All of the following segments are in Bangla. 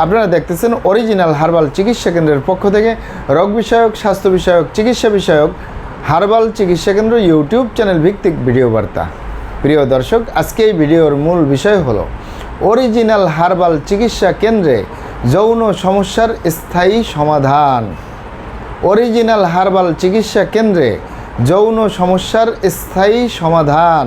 আপনারা দেখতেছেন অরিজিনাল হার্বাল চিকিৎসা কেন্দ্রের পক্ষ থেকে রোগ বিষয়ক, স্বাস্থ্য বিষয়ক, চিকিৎসা বিষয়ক হার্বাল চিকিৎসা কেন্দ্র ইউটিউব চ্যানেল ভিত্তিক ভিডিও বার্তা। প্রিয় দর্শক, আজকে এই ভিডিওর মূল বিষয় হলো অরিজিনাল হার্বাল চিকিৎসা কেন্দ্রে যৌন সমস্যার স্থায়ী সমাধান। অরিজিনাল হার্বাল চিকিৎসা কেন্দ্রে যৌন সমস্যার স্থায়ী সমাধান।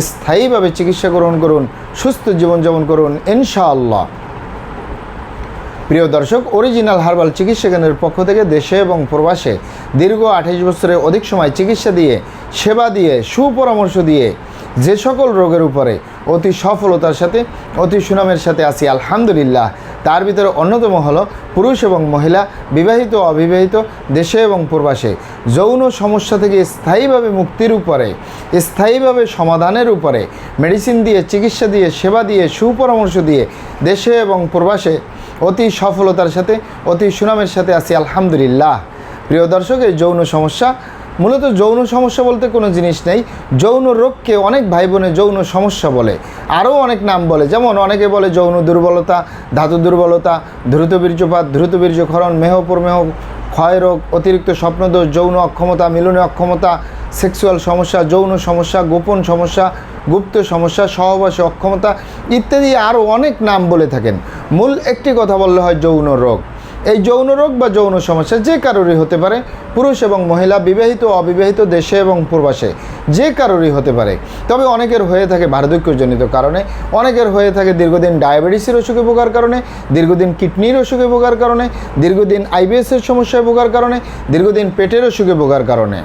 স্থায়ীভাবে চিকিৎসা গ্রহণ করুন, সুস্থ জীবনযাপন করুন, ইনশাআল্লাহ। প্রিয় দর্শক অরিজিনাল হার্বাল চিকিৎসা কেন্দ্রের পক্ষ থেকে দেশে এবং প্রবাসে দীর্ঘ আঠাশ বছরের অধিক সময় চিকিৎসা দিয়ে, সেবা দিয়ে, সুপরামর্শ দিয়ে যে সকল রোগের উপরে অতি সফলতার সাথে, অতি সুনামের সাথে আছি, আলহামদুলিল্লাহ। তার ভিতরে অন্যতম হলো পুরুষ এবং মহিলা, বিবাহিত অবিবাহিত, দেশে এবং প্রবাসে। যৌন সমস্যা থেকে স্থায়ীভাবে মুক্তির উপরে, স্থায়ীভাবে সমাধানের উপরে, মেডিসিন দিয়ে, চিকিৎসা দিয়ে, সেবা দিয়ে, সুপরামর্শ দিয়ে দেশে এবং প্রবাসে অতি সফলতার সাথে, অতি সুনামের সাথে আছি, আলহামদুলিল্লাহ। প্রিয় দর্শক, এই যৌন সমস্যা মূলত যৌন সমস্যা বলতে কোনো জিনিস নেই। যৌন রোগকে অনেক ভাই বোনে যৌন সমস্যা বলে। আরও অনেক নাম বলে। যেমন অনেকে বলে যৌন দুর্বলতা, ধাতু দুর্বলতা, দ্রুত বীর্যপাত, দ্রুত বীর্যক্ষরণ, মেহ প্রমেহ, ক্ষয় রোগ, অতিরিক্ত স্বপ্নদোষ, যৌন অক্ষমতা, মিলনে অক্ষমতা, সেক্সুয়াল সমস্যা, যৌন সমস্যা, গোপন সমস্যা, গুপ্ত সমস্যা, সহবাসে অক্ষমতা ইত্যাদি আরও অনেক নাম বলে থাকেন। মূল একটি কথা বললে হয় যৌন রোগ। এই যৌন রোগ বা যৌন সমস্যা যে কারোরই হতে পারে, পুরুষ এবং মহিলা, বিবাহিত অবিবাহিত দেশে এবং প্রবাসে, যে কারোরই হতে পারে। তবে অনেকের হয়ে থাকে বার্ধক্যজনিত কারণে, অনেকের হয়ে থাকে দীর্ঘদিন ডায়াবেটিসের অসুখে ভোগার কারণে, দীর্ঘদিন কিডনির অসুখে ভোগার কারণে, দীর্ঘদিন আইবিএসের সমস্যায় ভোগার কারণে, দীর্ঘদিন পেটের অসুখে ভোগার কারণে।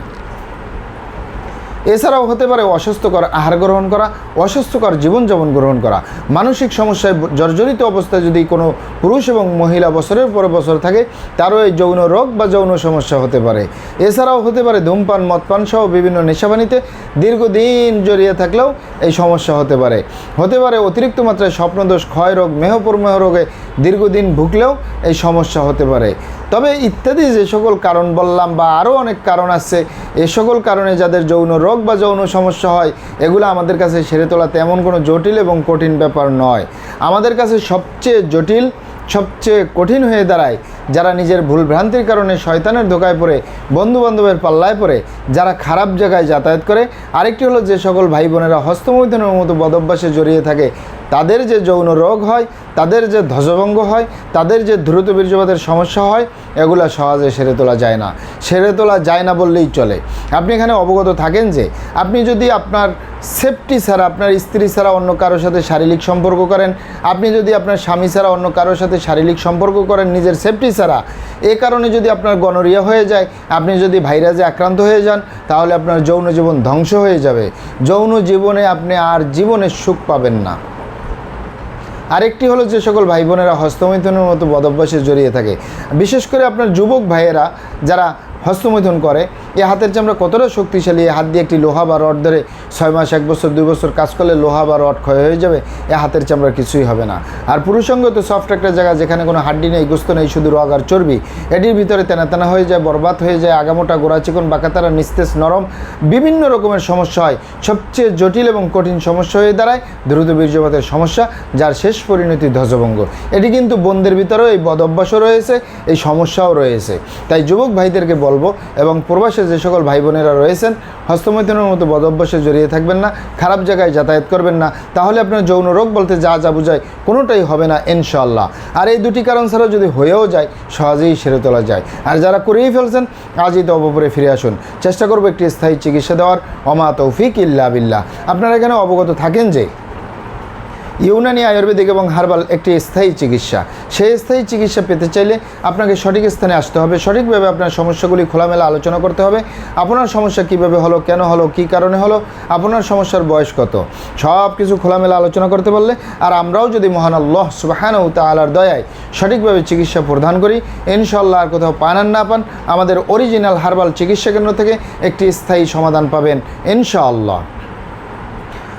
এছাড়াও হতে পারে অস্বাস্থ্যকর আহার গ্রহণ করা, অস্বাস্থ্যকর জীবনযাপন গ্রহণ করা। মানসিক সমস্যায় জর্জরিত অবস্থায় যদি কোনো পুরুষ এবং মহিলা বছরের পর বছর থাকে, তারও এই যৌন রোগ বা যৌন সমস্যা হতে পারে। এছাড়াও হতে পারে ধূমপান, মদপান সহ বিভিন্ন নেশাবানিতে দীর্ঘদিন জড়িয়ে থাকলেও এই সমস্যা হতে পারে। হতে পারে অতিরিক্ত মাত্রায় স্বপ্নদোষ ক্ষয় রোগ মেহপরমেহ রোগে দীর্ঘদিন ভুগলেও এই সমস্যা হতে পারে। তবে ইত্যাদি যে সকল কারণ বললাম বা আরও অনেক কারণ আছে, এ সকল কারণে যাদের যৌন রোগ বা যৌন সমস্যা হয়, এগুলো আমাদের কাছে সেরে তোলা তেমন কোনো জটিল এবং কঠিন ব্যাপার নয়। আমাদের কাছে সবচেয়ে জটিল, সবচেয়ে কঠিন হয়ে দাঁড়ায় যারা নিজের ভুল ভ্রান্তির কারণে শয়তানের ধোকায় পড়ে, বন্ধুবান্ধবের পাল্লায় পড়ে, যারা খারাপ জায়গায় যাতায়াত করে। আরেকটি হলো যে সকল ভাই বোনেরা হস্তমৈথনের মতো বদভ্যাসে জড়িয়ে থাকে তাদের যে যৌন রোগ হয়, তাদের যে ধ্বজভঙ্গ হয়, তাদের যে দ্রুত বীর্যপাতের সমস্যা হয়, এগুলো সহজে সেরে তোলা যায় না। সেরে তোলা যায় না বললেই চলে। আপনি এখানে অবগত থাকেন যে, আপনি যদি আপনার সেফটি ছাড়া, আপনার স্ত্রী ছাড়া অন্য কারোর সাথে শারীরিক সম্পর্ক করেন, আপনি যদি আপনার স্বামী ছাড়া অন্য কারোর সাথে শারীরিক সম্পর্ক করেন নিজের সেফটি ছাড়া, এ কারণে যদি আপনার গনরিয়া হয়ে যায়, আপনি যদি ভাইরাসে আক্রান্ত হয়ে যান, তাহলে আপনার যৌন জীবন ধ্বংস হয়ে যাবে। যৌন জীবনে আপনি আর জীবনের সুখ পাবেন না। আরেকটি হলো যে সকল ভাই বোনেরা হস্তমৈথুনের মতো বদভ্যাসে জড়িয়ে থাকে। বিশেষ করে আপনার যুবক ভাইয়েরা যারা হস্তমৈথুন করে। এই হাতের চামড়া কতটা শক্তিশালী? এই হাত দিয়ে একটি লোহা বা রড ধরে ছয় মাস, এক বছর, দুই বছর কাজ করলে লোহা বা রড ক্ষয় হয়ে যাবে। এ হাতের চামড়া কিছুই হবে না। আর পুরুষঙ্গ তো সফট একটা জায়গা যেখানে কোনো হাড্ডি নেই, গোস্ত নেই, শুধু রগ আর চর্বি, এটির ভিতরে তেনা তেনা হয়ে যায়, বরবাদ হয়ে যায়, আগামোটা গোড়া চিকন বাঁকাতারা নিস্তেজ, নরম, বিভিন্ন রকমের সমস্যা হয়। সবচেয়ে জটিল এবং কঠিন সমস্যা হয়ে দাঁড়ায় দ্রুত বীর্যপাতের সমস্যা, যার শেষ পরিণতি ধ্বজভঙ্গ। এটি কিন্তু বন্ধের ভিতরেও এই বদ অভ্যাসও রয়েছে, এই সমস্যাও রয়েছে। তাই যুবক ভাইদেরকে বলব। এবং প্রবাসে যে সকল ভাই বোনেরা রয়েছেন, হস্তমৈথুনের মতো বদ অভ্যাসে জড়িয়ে থাকবেন না, খারাপ জায়গায় যাতায়াত করবেন না, তাহলে আপনার যৌন রোগ বলতে যা যা বোঝায় কোনোটাই হবে না ইনশাল্লাহ আর এই দুটি কারণ ছাড়াও যদি হয়েও যায়, সহজেই সেরে তোলা যায়। আর যারা করেই ফেলছেন, আজই তো অবপরে ফিরে আসুন। চেষ্টা করব একটি স্থায়ী চিকিৎসা দেওয়ার। অমা তৌফিক ইল্লা বিল্লাহ। আপনারা এখানে অবগত থাকেন যে ইউনানি আয়ুর্বেদিক এবং হার্বাল একটি স্থায়ী চিকিৎসা। সেই স্থায়ী চিকিৎসা পেতে চাইলে আপনাকে সঠিক স্থানে আসতে হবে। সঠিকভাবে আপনার সমস্যাগুলি খোলামেলা আলোচনা করতে হবে। আপনার সমস্যা কীভাবে হলো, কেন হলো, কি কারণে হলো, আপনার সমস্যার বয়স কত? সব কিছু খোলামেলা আলোচনা করতে পারলে আর আমরাও যদি মহান আল্লাহ ও তালার দয়ায় সঠিকভাবে চিকিৎসা প্রদান করি ইনশাল্লাহ আর কোথাও পান আর না পান, আমাদের অরিজিনাল হার্বাল চিকিৎসা কেন্দ্র থেকে একটি স্থায়ী সমাধান পাবেন, ইনশাআল্লাহ।